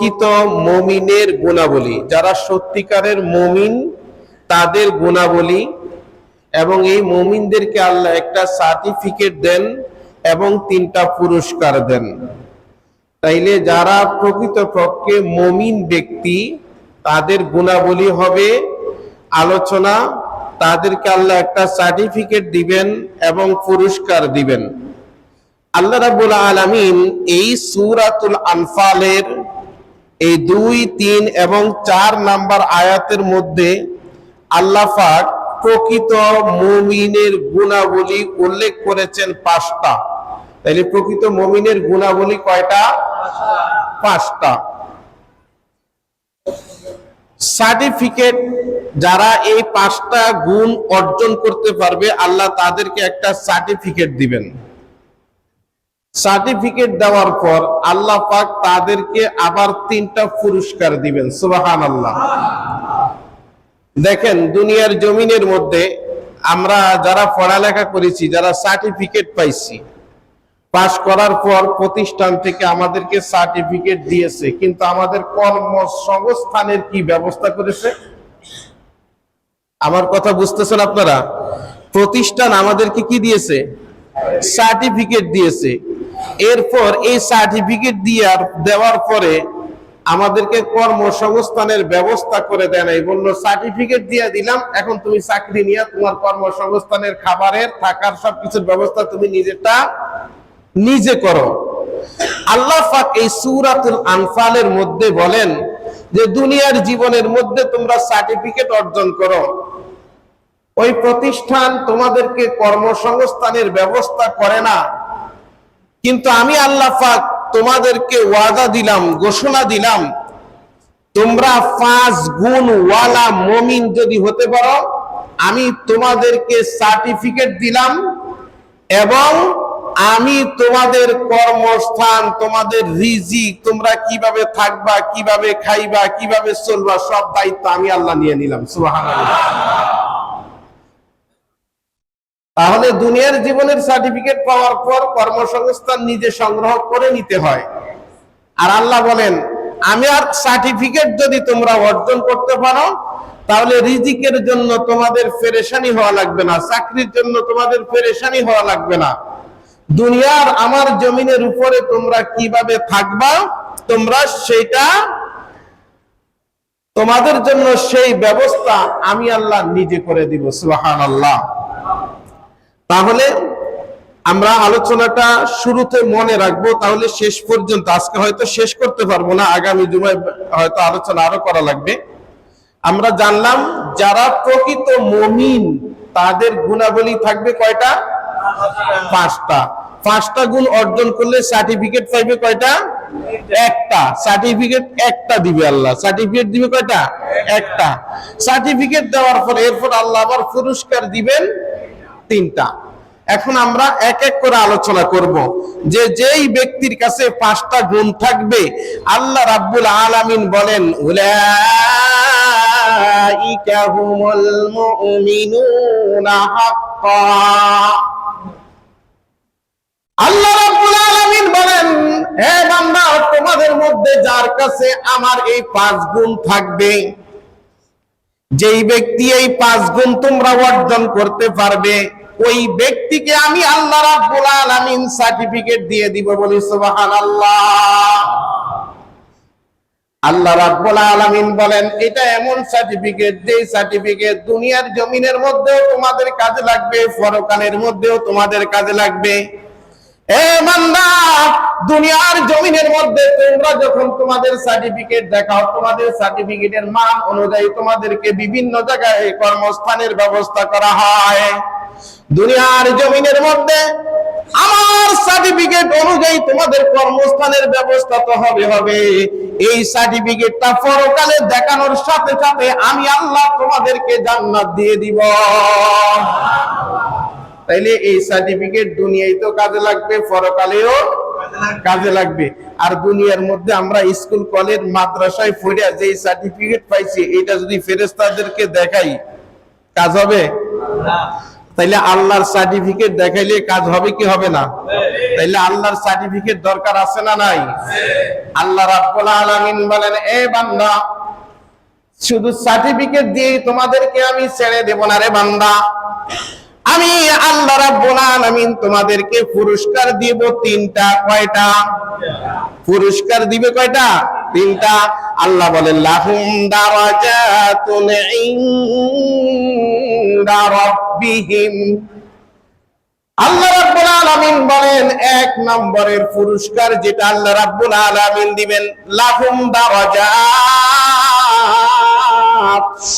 প্রকৃত মমিনের গুণাবলী, যারা সত্যিকারের মমিন, তাদের গুণাবলী, এবং এই মমিনদেরকে আল্লাহ একটা সার্টিফিকেট দেন এবং তিনটা পুরস্কার দেন। তাইলে যারা প্রকৃত পক্ষে মমিন ব্যক্তি, তাদের গুণাবলী হবে আলোচনা, তাদেরকে আল্লাহ একটা সার্টিফিকেট দিবেন এবং পুরস্কার দিবেন। আল্লাহ রাবুল আলামিন এই সূরাতুল আনফালের এই দুই, তিন এবং চার নাম্বার আয়াতের মধ্যে আল্লাহ পাক প্রকৃত মুমিনের গুণাবলী উল্লেখ করেছেন পাঁচটা। তাইলে প্রকৃত মুমিনের গুণাবলী কয়টা? পাঁচটা। সার্টিফিকেট যারা এই পাঁচটা গুণ অর্জন করতে পারবে, আল্লাহ তাদেরকে একটা সার্টিফিকেট দিবেন। সার্টিফিকেট দেওয়ার পর আল্লাহ পাক তাদেরকে আবার তিনটা পুরস্কার দিবেন সুবাহান আল্লাহ দেখেন, দুনিয়ার জমিনের মধ্যে আমরা যারা পড়ালেখা করেছি, যারা সার্টিফিকেট পাইছি, পাশ করার পর প্রতিষ্ঠান থেকে আমাদেরকে সার্টিফিকেট দিয়েছে, কিন্তু আমাদের কর্মসংস্থানের কি ব্যবস্থা করেছে? আমার কথা বুঝতেছেন আপনারা? প্রতিষ্ঠান আমাদেরকে কি দিয়েছে? সার্টিফিকেট দিয়েছে। এরপর এই সার্টিফিকেট দেওয়ার দেওয়ার পরে আমাদেরকে কর্মসংস্থানের ব্যবস্থা করে দেয় নাই। বলল, সার্টিফিকেট দিয়ে দিলাম, এখন তুমি চাকরি নিয়ে তোমার কর্মসংস্থানের খাবারের, থাকার সবকিছুর ব্যবস্থা তুমি নিজেরটা নিজে করো। আল্লাহ পাক এই সূরাতুল আনফালের মধ্যে বলেন যে, দুনিয়ার জীবনের মধ্যে তোমরা সার্টিফিকেট অর্জন করো। ওই প্রতিষ্ঠান তোমাদেরকে কর্মসংস্থানের ব্যবস্থা করে না। কিন্তু আমি আল্লাহ পাক তোমাদেরকে ওয়াদা দিলাম, ঘোষণা দিলাম, তোমরা পাঁচ গুণ ওয়ালা মমিন যদি হতে পারো, আমি তোমাদেরকে সার্টিফিকেট দিলাম এবং আমি তোমাদের কর্মস্থান, তোমাদের রিজিক, তোমরা কীভাবে থাকবা, কীভাবে খাইবা, কীভাবে চলবা, সব দায়িত্ব আমি আল্লাহ নিয়ে নিলাম, সুবহানাল্লাহ। তাহলে দুনিয়ার জীবনের সার্টিফিকেট পাওয়ার পর কর্মসংস্থান নিজে সংগ্রহ করে নিতে হয়। আর আল্লাহ বলেন, আমি আর সার্টিফিকেট যদি তোমরা অর্জন করতে পারো, তাহলে রিজিকের জন্য তোমাদের ফেরেশানি হওয়া লাগবে না, চাকরির জন্য তোমাদের ফেরেশানি হওয়া লাগবে না। দুনিয়ার আমার জমিনের উপরে তোমরা কীভাবে থাকবা, তোমরা সেটা তোমাদের জন্য সেই ব্যবস্থা আমি আল্লাহ নিজে করে দিব সুহান আল্লাহ তাহলে আমরা আলোচনাটা শুরুতে মনে রাখব, তাহলে শেষ পর্যন্ত, আজকে হয়তো শেষ করতে পারব না, আগামী জুমায় হয়তো আলোচনা আরও করা লাগবে। আমরা জানলাম যারা প্রকৃত মমিন, তাদের গুণাবলী থাকবে কয়টা? পাঁচটা। পাঁচটা গুণ অর্জন করলে সার্টিফিকেট পাইবে কয়টা? একটা। সার্টিফিকেট একটা দিবে আল্লাহ। সার্টিফিকেট দিবে কয়টা? একটা। সার্টিফিকেট দেওয়ার পরে এরপর আল্লাহ আবার পুরস্কার দিবেন। তিনটা। এখন আমরা এক এক করে আলোচনা করব যে যেই ব্যক্তির কাছে পাঁচটা গুণ থাকবে, আল্লাহ রাব্বুল আলামিন বলেন আল্লাহ রাব্বুল আলামিন বলেন, হে বান্দা, তোমাদের মধ্যে যার কাছে আমার এই পাঁচ গুণ থাকবে, যেই ব্যক্তি এই পাঁচ গুণ তোমরা অর্জন করতে পারবে ওই ব্যক্তিকে আমি আল্লাহ রাব্বুল আলামিন সার্টিফিকেট দিয়ে দিব বলি সুবহানাল্লাহ। আল্লাহ রাব্বুল আলামিন বলেন, এটা এমন সার্টিফিকেট যে সার্টিফিকেট দুনিয়ার জমিনের মধ্যেও তোমাদের কাজে লাগবে, পরকালের মধ্যেও তোমাদের কাজে লাগবে। দুনিয়ার জমিনের মধ্যে তোমরা যখন তোমাদের সার্টিফিকেট দেখাও, তোমাদের সার্টিফিকেটের মান অনুযায়ী তোমাদেরকে বিভিন্ন জায়গায় কর্মস্থানের ব্যবস্থা করা হয়। দুনিয়ার জমিনের মধ্যে আমার সার্টিফিকেট অনুযায়ী তোমাদের কর্মস্থানের ব্যবস্থা তো হবে হবে। এই সার্টিফিকেটটা পরকালে দেখানোর সাথে সাথে আমি আল্লাহ তোমাদেরকে জান্নাত দিয়ে দিব। তাইলে এই সার্টিফিকেট দুনিয়ায় তো কাজে লাগবে, পরকালেও কাজে লাগবে। আর দুনিয়ার মধ্যে আমরা স্কুল কলেজ মাদ্রাসায় পড়ে যে সার্টিফিকেট পাইছি, এটা যদি ফেরেস্তাদেরকে দেখাই, কাজ হবে? তাইলে আল্লাহর সার্টিফিকেট দেখাইলে কাজ হবে কি হবে না? তাইলে আল্লাহর সার্টিফিকেট দরকার আছে না নাই? আল্লাহ রাব্বুল আলামিন বলেন, এ বান্দা, শুধু সার্টিফিকেট দিয়ে তোমাদেরকে আমি ছেড়ে দেব না রে বান্দা। আমি আল্লাহ রাব্বুল আলামিন তোমাদেরকে পুরস্কার দিব তিনটা, কয়টা? পুরস্কার দিবে কয়টা? তিনটা। আল্লাহ বলেন, লাহুম দারাজাতুন ইনদা রাব্বিহিম। আল্লাহ রাব্বুল আলামিন বলেন, এক নম্বরের পুরস্কার যেটা আল্লাহ রাব্বুল আলামিন দিবেন, লাহুম দারাজাত।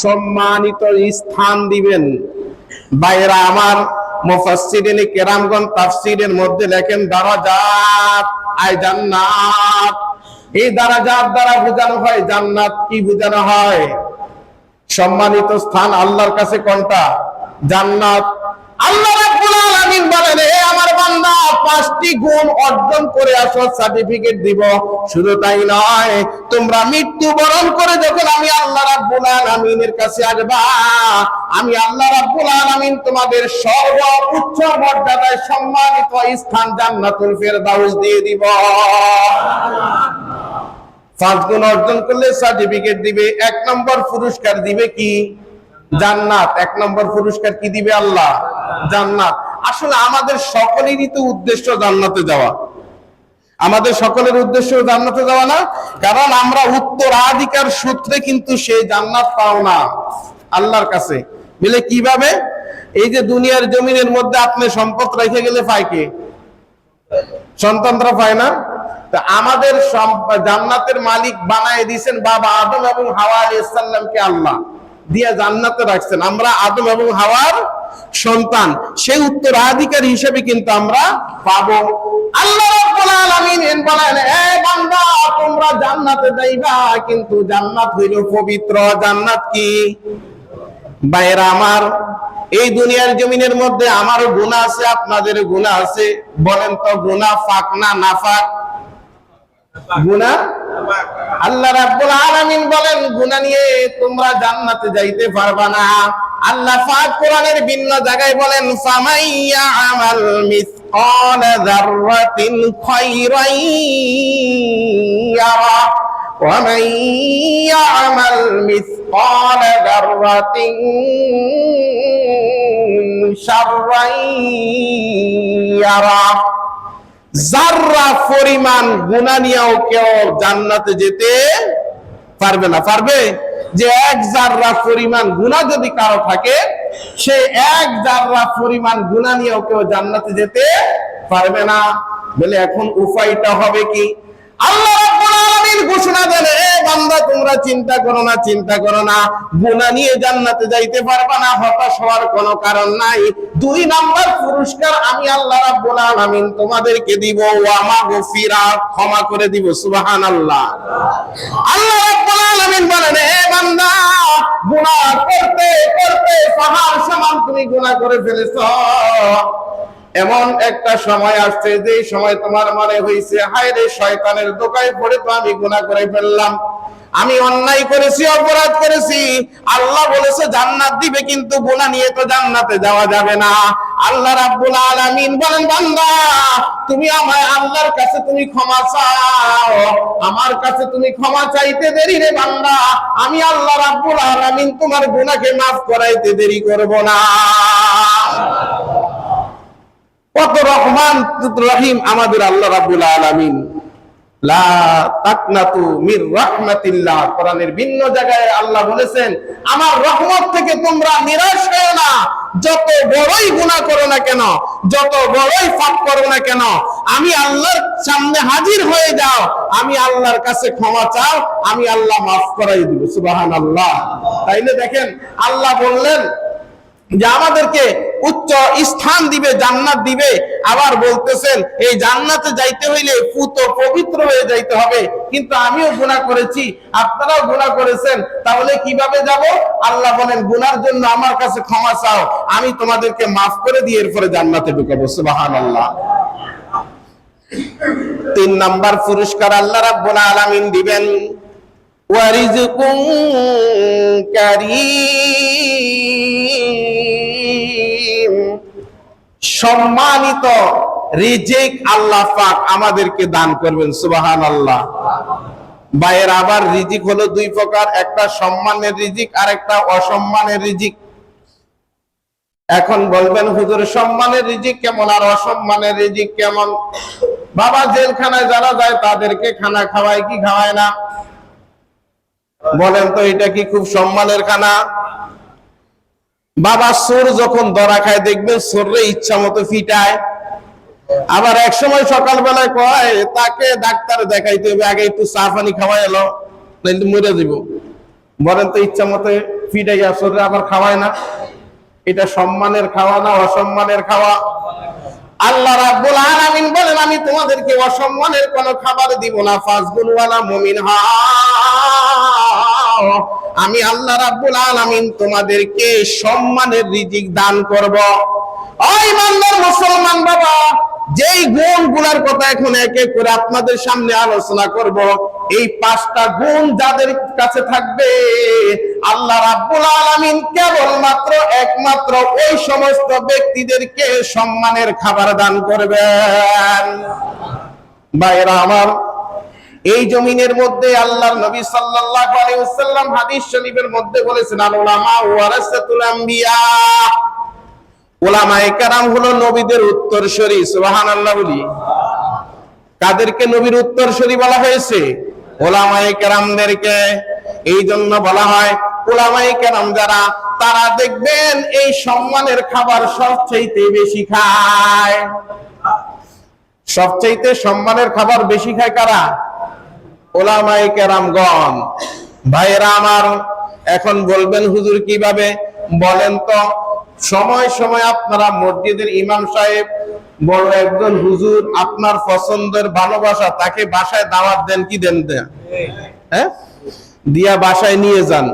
সম্মানিত স্থান দিবেন। বাইরা আমার মুফাসসিরিন কেরামগণ তাফসীরের মধ্যে লেখেন, দারাজাত আই জান্নাত। এই দারাজাত দ্বারা বোঝানো হয়, জান্নাত কি বোঝানো হয়? সম্মানিত স্থান আল্লাহর কাছে কোনটা? জান্নাত আল্লাহ আমার পাঁচটি গুণ অর্জন করে আসো সার্টিফিকেট দিব। শুধু তাই নয়, তোমরা মৃত্যু বরণ করে যখন আমি আল্লাহ রাব্বুল আলামিনের কাছে আসবা, আমি আল্লাহ রাব্বুল আলামিন তোমাদের সর্বোচ্চ মর্যাদায় সম্মানিত স্থান জান্নাতুল ফেরদাউস দিয়ে দিব। পাঁচ গুণ অর্জন করলে সার্টিফিকেট দিবে, এক নম্বর পুরস্কার দিবে কি? জান্নাত। এক নম্বর পুরস্কার কি দিবে আল্লাহ? জান্নাত। আসলে আমাদের সকলেরই তো উদ্দেশ্য জান্নাতে যাওয়া। আমাদের সকলের উদ্দেশ্য জান্নাতে যাওয়া না, কারণ আমরা উত্তরাধিকার সূত্রে কিন্তু সেই জান্নাত পাও না আল্লাহর কাছে। বলে কীভাবে? এই যে দুনিয়ার জমিনের মধ্যে আপনি সম্পদ রেখে গেলে পায় কে? সন্তানরা পায় না। আমাদের জান্নাতের মালিক বানায় দিয়েছেন বাবা আদম এবং হাওয়া আলাইহিসসালামকে আল্লাহ। দিয়ে জান্নাতে রাখছেন। আমরা আদম এবং হাওয়ার সন্তান। সেই উত্তরাধিকারী হিসেবে কিন্তু আমরা পাবো। আল্লাহ বলেন, এ বান্দা, তোমরা জান্নাতে যাইবা, কিন্তু জান্নাত হইল পবিত্র জান্নাত কি? বাইরা আমার, এই দুনিয়ার জমিনের মধ্যে আমারও গুণা আছে আপনাদের গুণা আছে। বলেন তো গুণা ফাক না না নাফাক? গুণা আল্লাহ রাব্বুল আলামিন বলেন, গুনাহ নিয়ে তোমরা জান্নাতে যাইতে পারবা না। আল্লাহ পাক কোরআনের ভিন্ন জায়গায় বলেন ফামাইয়া আমাল মিসকাল যাররাতিন খায়রাই ইয়ারা। ওয়া মান মিসকাল যাররাতিন শাররাই ইয়ারা। জাররা পরিমাণ গুণা নিয়েও কেউ জান্নাতে যেতে পারবে না। পারবে? যে এক জাররা পরিমাণ গুণা যদি কারও থাকে, সে এক জাররা পরিমাণ গুণা নিয়েও কেউ জান্নাতে যেতে পারবে না। বলে এখন উপায়টা হবে কি? আল্লাহ ঘোষণা দেন, এ বান্দা, তোমরা চিন্তা করো না, চিন্তা করো না। গুনাহ নিয়ে জান্নাতে যাইতে পারবা না, হতাশ হওয়ার কোনো কারণ নাই। দুই নাম্বার পুরস্কার আমি আল্লাহ রাব্বুল আলামিন তোমাদেরকে দিব, ওয়া মাগফিরা ক্ষমা করে দিব, সুবহানাল্লাহ। আল্লাহ রাব্বুল আলামিন বলেন হে বান্দা, গুনাহ করতে করতে পাহাড় সমান তুমি গুনাহ করে ফেলেছো। এমন একটা সময় আসছে যে সময় তোমার মনে হয়েছে হায় রে শয়তানের দোকায় পড়ে তো আমি গুনাহ করে ফেললাম। আমি অন্যায় করেছি, অপরাধ করেছি। আল্লাহ বলেছে, জান্নাত দিবে, কিন্তু গুনাহ নিয়ে তো জান্নাতে যাওয়া যাবে না। আল্লাহ রাব্বুল আলামিন বলেন, বান্দা, তুমি আমায় আল্লাহর কাছে তুমি ক্ষমা চাও। আমার কাছে তুমি ক্ষমা চাইতে দেরি রে বান্দা। আমি আল্লাহ রাব্বুল আলামিন তোমার গুনাহকে মাফ করাইতে দেরি করব না। কত রহমান রহিম আমাদের আল্লাহ রাব্বুল আলামিন। জায়গায় আল্লাহ বলেছেন, আমার থেকে তোমরা নিরাশ না। যত বড়ই করো না কেন, যত করো না কেন, আমি আল্লাহর সামনে হাজির হয়ে যাও। আমি আল্লাহর কাছে ক্ষমা চাও, আমি আল্লাহ মাফ করাই দিব। সুবহানাল্লাহ। তাইলে দেখেন, আল্লাহ বললেন যে, আমাদেরকে উচ্চ স্থান দিবে, জান্নাত দিবে। আবার বলতেছেন, এই জান্নাতে যাইতে হইলে পুত পবিত্র হয়ে যাইতে হবে। কিন্তু আমিও গুনাহ করেছি, আপনারাও গুনাহ করেছেন, তাহলে কীভাবে যাব? আল্লাহ বলেন, গুনার জন্য আমার কাছে ক্ষমা চাও। আমি তোমাদেরকে মাফ করে দিয়ে এরপরে জান্নাতে ঢুকাবো। সুবহানাল্লাহ। তিন নাম্বার পুরস্কার আল্লাহ রাব্বুল আলামিন দিবেন। ওয়ারিজকুম কারীম। সম্মানিত রিজিক আল্লাহ পাক আমাদেরকে দান করবেন সুবাহান আল্লাহ বাইয়ের আবার রিজিক হলো দুই প্রকার, একটা সম্মানের রিজিক আর একটা অসম্মানের রিজিক। এখন বলবেন, হুজুর, সম্মানের রিজিক কেমন আর অসম্মানের রিজিক কেমন? বাবা, জেলখানায় যারা যায়, তাদেরকে খানা খাওয়ায় কি খাওয়ায় না? বলেন তো, এটা কি খুব সম্মানের খানা? বাবা সোর যখন ধরা খায়, দেখবেন সোররে ইচ্ছা মতো ফিটায়। আবার এক সময় সকালবেলায় কয়, তাকে ডাক্তার দেখাইতে হবে, আগে একটু চা পানি খাওয়াই এলো নাইলে মরে দিব বলেন তো ইচ্ছা মতো ফিটাইয়া সোরে আবার খাওয়ায় না। এটা সম্মানের খাওয়া না অসম্মানের খাওয়া। আল্লাহ রাব্বুল আলামিন বলেন, আমি তোমাদেরকে অসম্মানের কোন খাবার দিব না ফাজগুল ওয়ালা মুমিন হাও আমি আল্লাহ রাব্বুল আলামিন তোমাদেরকে সম্মানের রিজিক দান করব। ওই মানদার মুসলমান বাবা, যেই গুণগুলোর কথা এখন এক এক করে আপনাদের সামনে আলোচনা করব, এই পাঁচটা গুণ যাদের কাছে থাকবে, আল্লাহ রাব্বুল আলামিন কেবলমাত্র একমাত্র ওই সমস্ত ব্যক্তিদেরকে সম্মানের খাবার দান করবেন। ভাইরা আমার এই জমিনের মধ্যে আল্লাহর নবী সাল্লাল্লাহু আলাইহি ওয়াসাল্লাম হাদিস শরীফের মধ্যে বলেছেন, আল উলামা ওয়ারাসাতুল আম্বিয়া। ওলামায়ে কেরাম হলো নবীদের উত্তরসূরি সুবহানাল্লাহ বলি। কাদেরকে নবীর উত্তরসূরি বলা হয়েছে? ওলামায়ে কেরামদেরকে। এই জন্য বলা হয় ওলামায়ে কেরাম যারা, তারা দেখবেন এই সম্মানের খাবার সবচেয়ে বেশি খায়। সবচাইতে সম্মানের খাবার বেশি খায় কারা? ওলামাই কেরামগণ। ভাইয়েরা আমার, এখন বলবেন হুজুর কীভাবে? বলেন তো, সময় সময় আপনারা মসজিদের ইমাম সাহেব বড় একজন হুজুর, আপনার পছন্দের ভালোবাসা, তাকে বাসায় দাওয়াত দেন, কি দেন? হ্যাঁ? দিয়া বাসায় নিয়ে যান।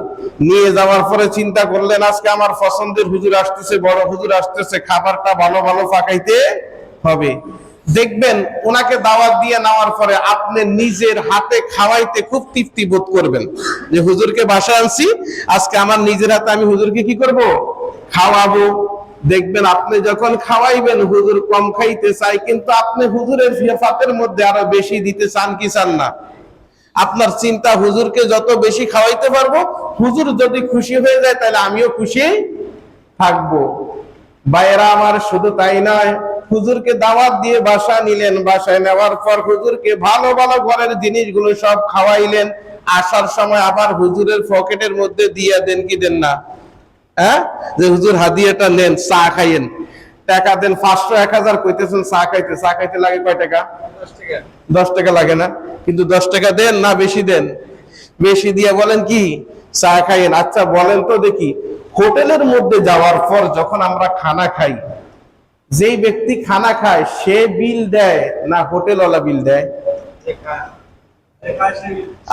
নিয়ে যাওয়ার পরে চিন্তা করলেন, আজকে আমার পছন্দের হুজুর আসতেছে, বড় হুজুর আসতেছে, খাবারটা ভালো ভালো পাকাইতে হবে। দেখবেন, ওনাকে দাওয়াত দিয়ে নেওয়ার পরে আপনি নিজের হাতে খাওয়াইতে খুব তৃপ্তি বোধ করবেন। যে, হুজুরকে বাসায় আনছি, আজকে আমার নিজের হাতে আমি হুজুরকে কি করব? খাওয়াবো। দেখবেন, আপনি যখন খাওয়াইবেন, হুজুর কম খাইতে চাই কিন্তু আপনি হুজুরের ফাতের মধ্যে আরও বেশি দিতে চান কি চান না? আপনার চিন্তা, হুজুরকে যত বেশি খাওয়াইতে পারব, হুজুর যদি খুশি হয়ে যায়, তাহলে আমিও খুশি থাকব। বাইরা আমার, শুধু তাই নয় হুজুরকে দাওয়াত দিয়ে বাসা নিলেন, বাসায় নেওয়ার পর হুজুরকে ভালো ভালো ঘরের জিনিসগুলো সব খাওয়াইলেন। আসার সময় আবার হুজুরের পকেটের মধ্যে দিয়ে দেন কি দেন না? হ্যাঁ? যে হুজুর হাদিয়াটা নেন, চা খাইয়েন। টাকা দেন, পাঁচশো, এক হাজার কইতেছেন, চা খাইতে চা খাইতে লাগে কয় টাকা? দশ টাকা লাগে না। কিন্তু দশ টাকা দেন না বেশি দেন? বেশি দিয়ে বলেন কি? চা খাইয়েন। আচ্ছা বলেন তো দেখি, হোটেলের মধ্যে যাওয়ার পর যখন আমরা খানা খাই যেই ব্যক্তি খানা খায়, সে বিল দেয় না হোটেলওয়ালা বিল দেয়?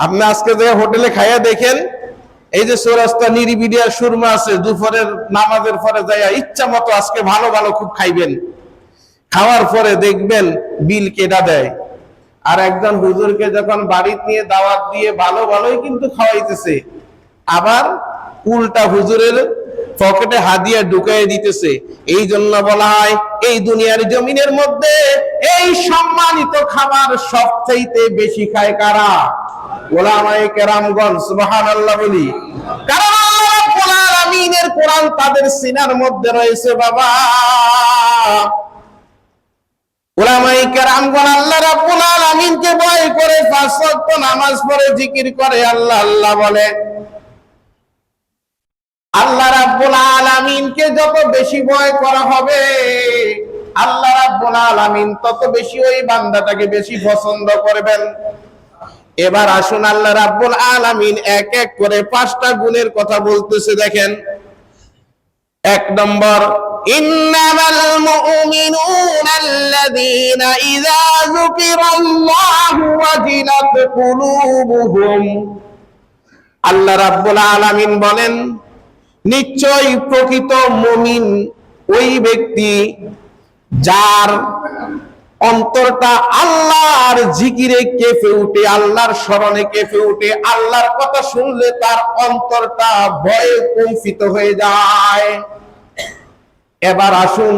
আপনি আজকে যে হোটেলে খাইয়া দেখেন, এই যে সৌরাস্তা নিরিবিডিয়া সুরমা আছে, দুপুরের নামাজের পরে যাইয়া ইচ্ছা মতো আজকে ভালো ভালো খুব খাইবেন। খাওয়ার পরে দেখবেন বিল কেটা দেয়? আর একজন হুজুরকে যখন বাড়িতে নিয়ে দাওয়াত দিয়ে ভালো, ভালোই কিন্তু খাওয়াইতেছে, আবার উল্টা হুজুরের পকেটে হাদিয়া ঢুকাই দিতেছে। এই জন্য বলা হয়, এই দুনিয়ার জমিনের মধ্যে এই সম্মানিত খাবার সবচাইতে বেশি খায় কারা? ওলামায়ে কেরামগণ, সুবহানাল্লাহ বলি। কারণ আল্লাহ রাব্বুল কোরআন তাদের সিনার মধ্যে রয়েছে বাবা। ওলামাই আল্লাহ ভয় করে, পাঁচ নামাজ পড়ে জিকির করে, আল্লাহ আল্লাহ বলে আল্লাহ রাব্বুল আলামিনকে যত বেশি ভয় করা হবে, আল্লাহ রাব্বুল আলামিন তত বেশি ওই বান্দাটাকে বেশি পছন্দ করবেন। এবার আসুন আল্লাহ রাব্বুল আলামিন এক এক করে পাঁচটা গুণের কথা বলতেছে, দেখেন। এক নম্বর, ইন্নামাল মুমিনুনা আল্লাযীনা ইযা যুকিরাল্লাহু ওয়াজিলাত কুলুবুহুম। আল্লাহ রাব্বুল আলামিন বলেন নিশ্চয়ই প্রকৃত মমিন ওই ব্যক্তি যার অন্তরটা আল্লাহর জিকিরে কেঁপে উঠে, আল্লাহর স্মরণে কেঁপে উঠে, আল্লাহর কথা শুনলে তার অন্তরটা ভয়ে কম্পিত হয়ে যায়। এবার আসুন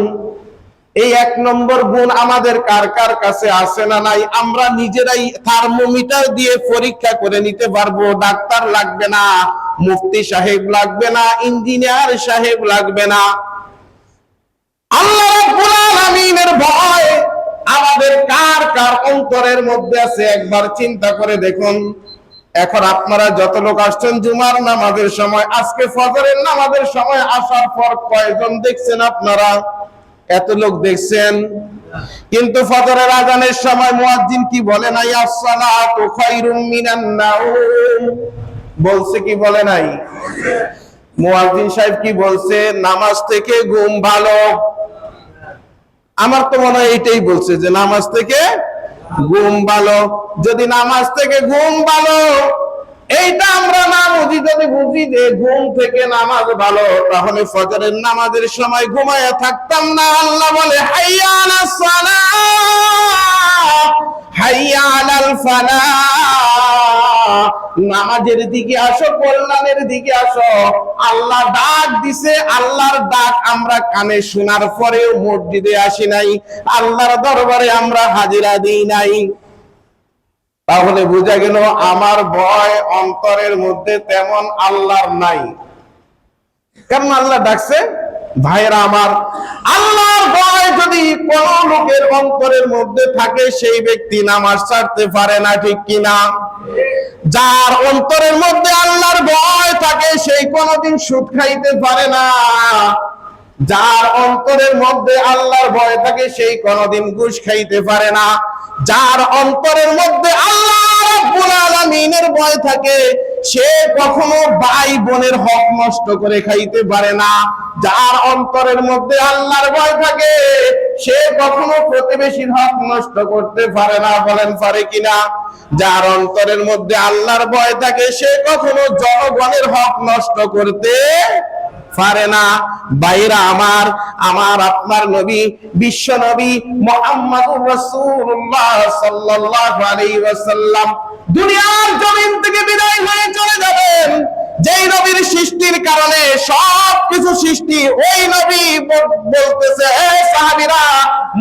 এই এক নম্বর গুণ আমাদের কার কার কাছে আছে না নাই, আমরা নিজেরাই থার্মোমিটার দিয়ে পরীক্ষা করে নিতে পারব। ডাক্তার লাগবে না, মুফতি সাহেব লাগবে না ইঞ্জিনিয়ার সাহেব লাগবে না। আল্লাহ রাব্বুল আলামিনের ভয় আমাদের কার কার অন্তরের মধ্যে আছে, একবার চিন্তা করে দেখুন। এখন আপনারা যত লোক আসছেন, জুমার নামাজের সময়, আজকে ফজরের নামাজের সময় আসার পর কয়জন দেখছেন আপনারা? এত লোক দেখছেন। কিন্তু ফজরের আজানের সময় মুয়াজ্জিন কি বলে নাই? আসসালাতু খায়রুম মিনান নাউম বলছে কি বলে নাই? মুয়াজ্জিন সাহেব কি বলছে? নামাজ থেকে ঘুম ভালো। আমার তো মনে হয় এইটাই বলছে যে, নামাজ থেকে ঘুম ভালো। যদি নামাজ থেকে ঘুম ভালো এইটা আমরা না বুঝি যদি বুঝি যে ঘুম থেকে নামাজ ভালো, তাহলে ফজরের নামাজের সময় ঘুমায়া থাকতাম না। আল্লাহ বলে, হাইয়া আলাস সালাহ হাইয়া আলাল নামাজের দিকে আসো, কল্যাণের দিকে আসো। আল্লাহ ডাক দিছে, আল্লাহর ডাক আমরা কানে শোনার পরেও মসজিদে আসি নাই। আল্লাহর দরবারে আমরা হাজিরা দিই নাই। তাহলে বোঝা গেল আমার ভয় অন্তরের মধ্যে তেমন আল্লাহর নাই। কেমন আল্লাহ ডাকছে? ভাইরা আমার, আল্লাহর ভয় যদি কোন লোকের অন্তরের মধ্যে থাকে, সেই ব্যক্তি নামাজ ছাড়তে পারে না, ঠিক কিনা যার অন্তরের মধ্যে আল্লাহর ভয় থাকে, সেই কোনোদিন সুদ খাইতে পারে না। যার অন্তরের মধ্যে আল্লাহর ভয় থাকে, সেই কোনোদিন ঘুষ খাইতে পারে না। যার অন্তরের মধ্যে ভয় থাকে, সে কখনো ভাই বোনের হক নষ্ট করে খাইতে পারে না। যার অন্তরের মধ্যে আল্লাহর ভয় থাকে, সে কখনো প্রতিবেশীর হক নষ্ট করতে পারে না, বলেন পারে কিনা? যার অন্তরের মধ্যে আল্লাহর ভয় থাকে, সে কখনো জনগণের হক নষ্ট করতে পারে না। বাইরা আমার আমার আপনার নবী, বিশ্ব নবী মোহাম্মদুর রাসূলুল্লাহ সাল্লাল্লাহু আলাইহি ওয়াসাল্লাম দুনিয়ার জমিন থেকে বিদায় হয়ে চলে যাবেন। যেই নবীর সৃষ্টির কারণে সব কিছু সৃষ্টি ওই নবী বলতেছে, হে সাহাবীরা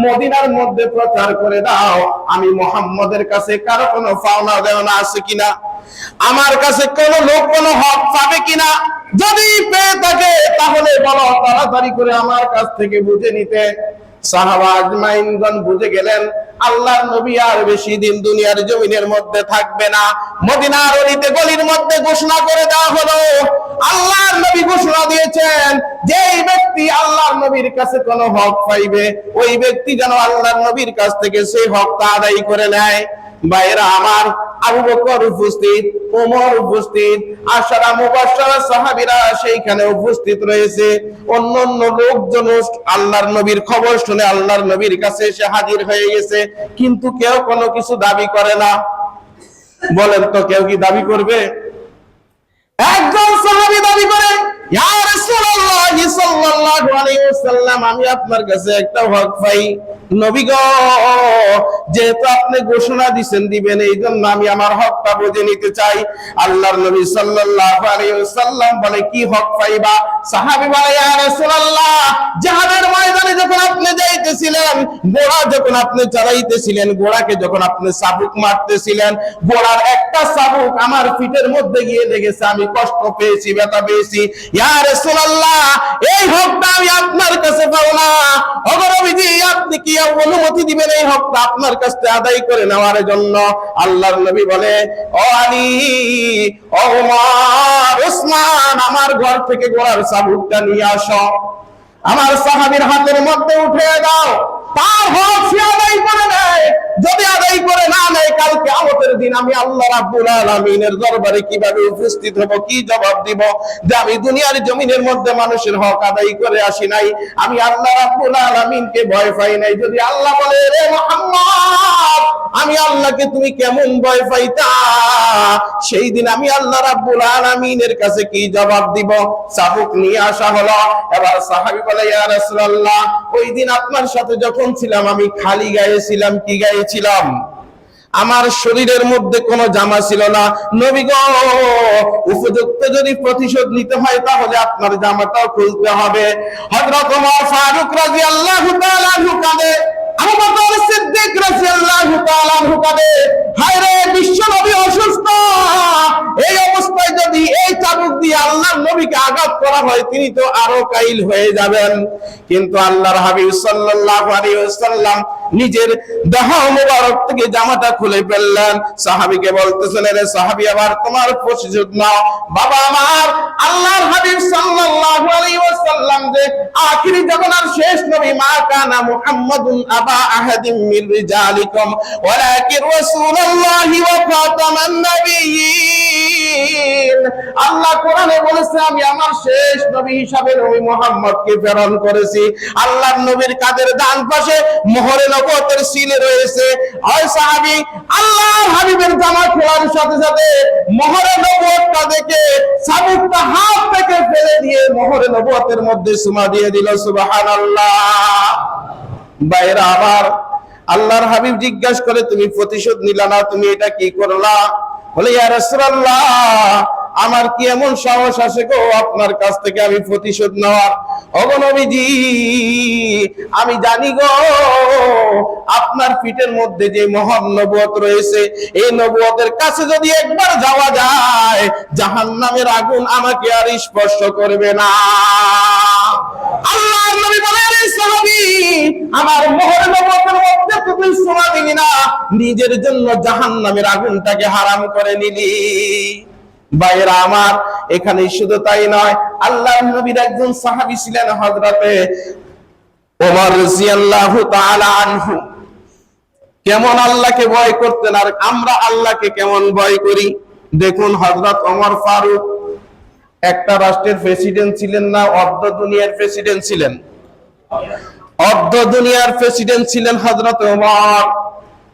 মদিনার মধ্যে প্রচার করে দাও। আমি মোহাম্মদের কাছে কারও কোনো পাওনা দেওয়া আছে কিনা? আমার কাছে কোন লোক কোন হক পাবে কিনা? যদি পেয়ে থাকে, তাহলে বলো, তাড়াতাড়ি করে আমার কাছ থেকে বুঝে নিতে। সাহাবা আজমাইনগণ বুঝে গেলেন, আল্লাহর নবী আর বেশি দিন দুনিয়ার জমিনের মধ্যে থাকবে না। মদিনার অলিতে গলির মধ্যে ঘোষণা করে দেওয়া হলো, আল্লাহর নবী ঘোষণা দিয়েছেন ব্যক্তি আল্লাহর নবীর কাছে কোনো হক পাইবে, ওই ব্যক্তি যেন আল্লাহর নবীর কাছ থেকে সেই হকটা আদায় করে নেয়। বাইরা আমার আবু বকর উপস্থিত ওমর উপস্থিত, আশারা মুবাশশারা সাহাবীরা সেইখানে উপস্থিত রয়েছে। অন্য অন্য লোকজন আল্লাহর নবীর খবর শুনে আল্লাহর নবীর কাছে এসে হাজির হয়ে গেছে। কিন্তু কেউ কোনো কিছু দাবি করে না। বলেন তো কেউ কি দাবি করবে? একজন সাহাবী দাবি করে, ইয়া রাসূলুল্লাহ সাল্লাল্লাহু আলাইহি ওয়াসাল্লাম, আমি আপনার কাছে একটা হক পাই। যেহেতু আপনি ঘোষণা দিবেন দিবেন এই জন্য আমি আমার হকটা বুঝে নিতে চাই। আল্লাহর নবী বলে, কি হক পাইবা? বলে জিহাদের ময়দানে যখন আপনি যাইতেছিলেন যখন আপনি যখন আপনি মারতেছিলেন একটা চাবুক আমার পিঠের মধ্যে গিয়ে লেগেছে, আমি কষ্ট পেয়েছি, ব্যথা পেয়েছি। এই হকটা আমি আপনার কাছে না। অগরবিজি আপনি কি অনুমতি দিবেন, এই হকটা আপনার কাছে আদায় করে নেওয়ার জন্য। আল্লাহর নবী বলে, ও আলী, ও উসমান ওসমান আমার ঘর থেকে গোড়ার সাবুকটা নিয়ে আসো। আমার সাহাবীর হাতের মধ্যে উঠে দাও। তার হক সে আদায় করে নেয়। যদি আদায় করে না নেয়, কালকে আমতের দিন আমি আল্লাহ রাব্বুল আলামিনের দরবারে কীভাবে উপস্থিত হব, কি জবাব দিব? যে আমি দুনিয়ার জমিনের মধ্যে মানুষের হক আদায় করে আসি নাই। আমি আল্লাহ রাব্বুল আলামিনকে ভয় পাই নাই। যদি আল্লাহ বলে রে মুহাম্মদ, আমি আল্লাহকে তুমি কেমন ভয় পাইতা? সেই দিন আমি আল্লাহ রাব্বুল আলামিনের কাছে কি জবাব দিব? চাবুক নিয়ে আসা হলো। এবার সাহাবী ওই দিন আপনার সাথে যখন ছিলাম, আমি খালি কি আমার শরীরের মধ্যে কোনো জামা ছিল না। নবী গো, উপযুক্ত যদি প্রতিশোধ নিতে হয়, তাহলে আপনার জামাটাও খুলতে হবে। হযরত ওমর ফারুক রাদিয়াল্লাহু তাআলা আবু বকর সিদ্দিক হায় রে বিশ্ব দিয়ে আল্লাহর নবীকে আঘাত করা হয়, তিনি তো আরও কাইল হয়ে যাবেন। কিন্তু আল্লাহর হাবিব সাল্লাল্লাহু আলাইহি ওয়াসাল্লাম নিজের দেহ মোবারক থেকে জামাটা খুলে ফেললেন। সাহাবীকে বলতেছেন রে সাহাবী, আবার তোমার প্রতিশোধ নাও। বাবা আমার, আল্লাহর হাবিব সাল্লাল্লাহু আলাইহি ওয়াসাল্লাম যে আখিরি জামানার শেষ নবী, মা কানা মুহাম্মাদুন আবা আহাদিম মির রিজালিকুম। ওয়ালাকিন রাসূলুল্লাহি ওয়া খাতামান নাবিয়্যিন। আল্লাহ কোরআনে বলেছে, আমি আমার শেষ নবী হিসাবে নবী মুহাম্মদকে প্রেরণ করেছি। আল্লাহর নবীর কাদের ডান পাশে মোহরে নবুয়তের সিল রয়েছে। হয় সাহাবী আল্লাহর হাবিবের জামা খোলার সাথে সাথে মোহরে নবুয়তটা দেখে সাবুকটা হাত থেকে ফেলে দিয়ে মোহরে নবুয়তের মধ্যে সুমা দিয়ে দিল, সুবহানাল্লাহ। বাইরা আবার আল্লাহর হাবিব জিজ্ঞাসা করে, তুমি প্রতিশোধ নিলা না? তুমি এটা কি করলা? বলে, ইয়া রাসূলুল্লাহ। আমার কি এমন সাহস আছে গো? আপনার কাছ থেকে আমি প্রতিশোধ নেওয়ার। অগনবীজি আমি জানি গো, আপনার পিঠের মধ্যে যে মহান নবুয়ত রয়েছে, এই নবুয়তের কাছে যদি একবার যাওয়া যায়, জাহান্নামের আগুন আমাকে আর স্পর্শ করবে না। আল্লাহর নবী বলেন সাহাবী, আমার মোহর নবুয়তের মধ্যে তুমি সোনা দিলি না, নিজের জন্য জাহান্নামের আগুনটাকে হারাম করে নিলি। বাইরা আমার, এখানে শুধু তাই নয় আল্লাহ নবীর একজন সাহাবী ছিলেন হযরতে ওমর রাদিয়াল্লাহু তাআলা আনহু। কেমন আল্লাহকে ভয় করতেন আর আমরা আল্লাহকে কেমন ভয় করি? দেখুন হযরত ওমর ফারুক একটা রাষ্ট্রের প্রেসিডেন্ট ছিলেন না, অর্ধ দুনিয়ার প্রেসিডেন্ট ছিলেন। অর্ধ দুনিয়ার প্রেসিডেন্ট ছিলেন হযরত ওমর।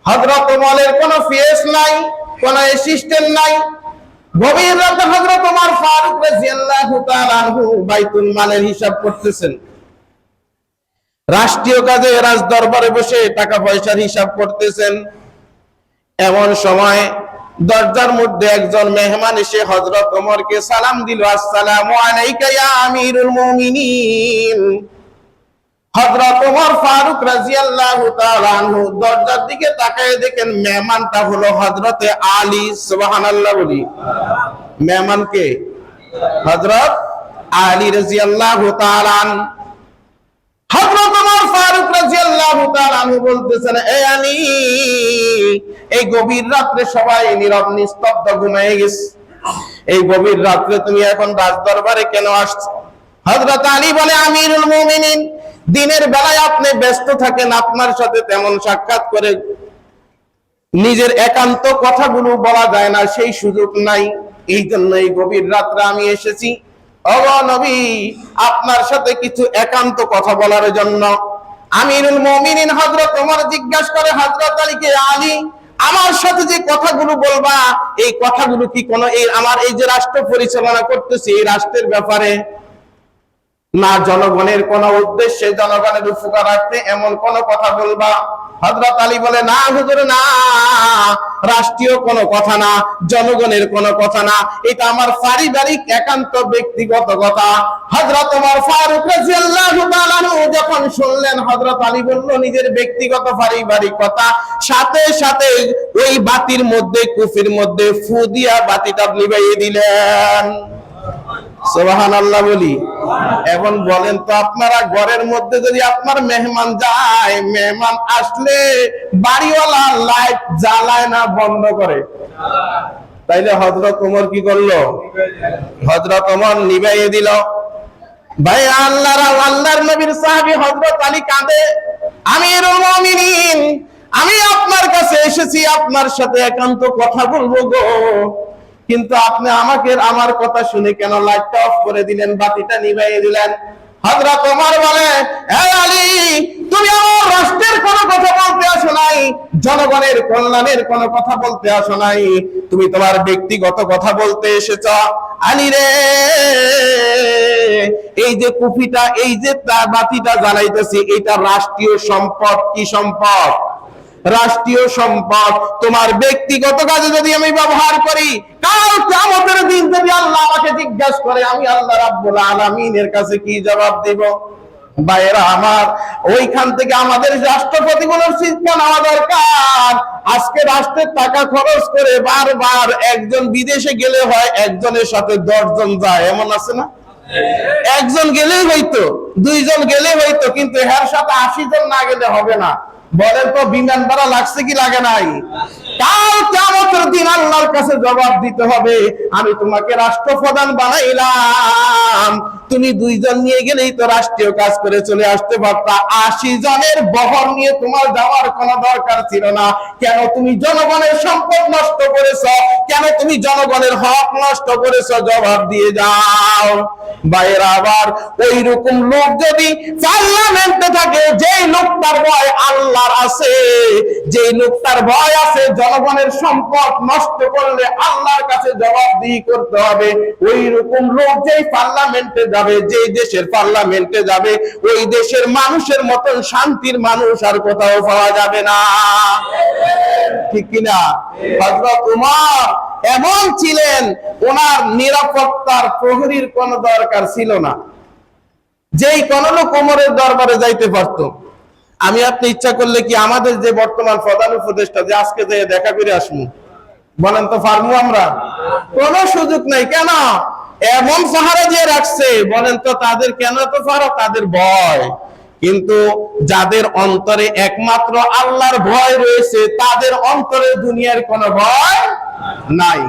হযরত ওমরের কোনো ফেস নাই, কোনো অ্যাসিস্ট্যান্ট নাই রাষ্ট্রীয় কাজে রাজ দরবারে বসে টাকা পয়সার হিসাব করতেছেন। এমন সময় দরজার মধ্যে একজন মেহমান এসে হযরত ওমরকে সালাম দিল, আসসালামু আলাইকা ইয়া আমিরুল মুমিনিন। হযরত ওমর ফারুক রাদিয়াল্লাহু তাআলা আনহু দরজার দিকে তাকায় দেখেন মেহমানটা হলো হযরতে আলী, সুবহানাল্লাহ বলি। মেহমান কে? হযরত আলী রাদিয়াল্লাহু তাআলা হযরত ওমর ফারুক রাদিয়াল্লাহু তাআলা আনহু বলতেছেন, এ আলী, এই গভীর রাত্রে সবাই নীরব, নিস্তব্ধ ঘুমিয়ে গেছে। এই গভীর রাত্রে তুমি এখন রাজ দরবারে কেন আসছো? হযরত আলী বলে, আমিরুল মুমিনিন দিনের বেলায় আপনি ব্যস্ত থাকেন, আপনার সাথে তেমন সাক্ষাৎ করে নিজের একান্ত কথাগুলো বলা যায় না, সেই সুযোগ নাই। এই জন্য এই গভীর রাত্রে আমি এসেছি। নবী, আপনার সাথে কিছু একান্ত কথা বলার জন্য। আমিরুল মুমিনিন হযরত ওমর জিজ্ঞাসা করে, হযরত আলীকে আলী? আমার সাথে যে কথাগুলো বলবা, এই কথাগুলো কি কোন এই আমার এই যে রাষ্ট্র পরিচালনা করতেছি, এই রাষ্ট্রের ব্যাপারে না, জনগণের কোন উদ্দেশ্যে জনগণের উপকারার্থে এমন কোন কথা বলবা? হযরত আলী বলে, না, হুজুর, না, রাষ্ট্রীয় কোন কথা না, জনগণের কোন কথা না। এটা আমার পারিবারিক, একান্ত, ব্যক্তিগত কথা। হযরত ওমর ফারুক রাদিয়াল্লাহু তাআলা যখন শুনলেন, হযরত আলী বলল, নিজের ব্যক্তিগত পারিবারিক কথা। সাথে সাথে ওই বাতির মধ্যে, কুফির মধ্যে ফু দিয়া বাতিটা নিভাইয়ে দিলেন। আল্লাহ বলি। এখন বলেন তো আপনারা ঘরের মধ্যে যদি আপনার মেহমান যায়, মেহমান আসলে বাড়িওয়ালা লাইট জ্বালায় না, বন্ধ করে। তাইলে হজরত কি করল? হজরত নিবাইয়ে দিল। ভাই, আল্লাহর আল্লাহর নবীর সাহাবী হযরত আলী কাঁদে। মুমিনিন, আমি আপনার কাছে এসেছি, আপনার সাথে একান্ত কথা বলব গো। কিন্তু আপনি আমাকে আমার কথা শুনে কেন লাইটটা অফ করে দিলেন, বাতিটা নিভাইয়ে দিলেন? ওমর বলে আলী, তুমি আমার রাষ্ট্রের কোনো কথা বলতে আসো নাই, জনগণের কল্যাণের কোনো কথা বলতে আসো নাই। তুমি তোমার ব্যক্তিগত কথা বলতে এসেছ। আলী রে, এই যে কুফিটা, এই যে বাতিটা জ্বালাইতেছি, এটা রাষ্ট্রীয় সম্পদ, কি সম্পদ? রাষ্ট্রীয় সম্পদ। তোমার ব্যক্তিগত কাজে যদি আমি ব্যবহার করি, কাল কিয়ামতের দিন যদি আল্লাহ আমাকে জিজ্ঞাসা করে, আমি আল্লাহ রাব্বুল আলামিনের কাছে কি জবাব দেব? ভাইয়েরা আমার, ওইখান থেকে আমাদের রাষ্ট্রপতিগুলোর শিক্ষা নেওয়া দরকার। আজকে রাষ্ট্রের টাকা খরচ করে বারবার একজন বিদেশে গেলে হয়, একজনের সাথে দশজন যায়। এমন আছে না? একজন গেলেই হইতো, দুইজন গেলে হইতো, কিন্তু এর সাথে আশি জন না গেলে হবে না। বলেন তো, বিমান ভাড়া লাগছে কি লাগে নাই? কাল কেমতের দিন আল্লাহর কাছে জবাব দিতে হবে, আমি তোমাকে রাষ্ট্রপ্রধান বানাইলাম। তুমি দুইজন নিয়ে গেলেই তো রাষ্ট্রীয় কাজ করে চলে আসতে পারতা। আশি জনের বহর নিয়ে তোমার যাওয়ার কোনো দরকার ছিল না। কেন তুমি জনগণের সম্পদ নষ্ট করেছ? কেন তুমি জনগণের হক নষ্ট করেছ? জবাব দিয়ে যাও বাইরে আবার ওই রকম লোক যদি পার্লামেন্টে থাকে, যেই লোকটার ভয় আল্লাহর আছে, যেই লোকটার ভয় আছে, জনগণের সম্পদ নষ্ট করলে আল্লাহর কাছে জবাবদিহি করতে হবে। ওই রকম লোক যেই পার্লামেন্টে যাবে যেই দেশের পার্লামেন্টে যাবে, ওই দেশের মানুষের মতন শান্তির মানুষ আর কোথাও পাওয়া যাবে না। ঠিক কিনা? হযরত উমর এমন ছিলেন, ওনার নিরাপত্তার প্রহরীর কোন দরকার ছিল না। যেই কোন লোক ওমরের দরবারে যাইতে পারত। আমি আপনি ইচ্ছা করলে কি আমাদের যে বর্তমান প্রধান উপদেষ্টা, যে আজকে যে দেখা করে আসব, বলেন তো ফার্মু আমরা? কোনো সুযোগ নাই। কেন? এমন পাহারা দিয়ে রাখছে, বলেন তো তাদের কেন তো পারো তাদের ভয়। কিন্তু যাদের অন্তরে একমাত্র আল্লাহর ভয় রয়েছে, তাদের অন্তরে দুনিয়ার কোনো ভয় নাই।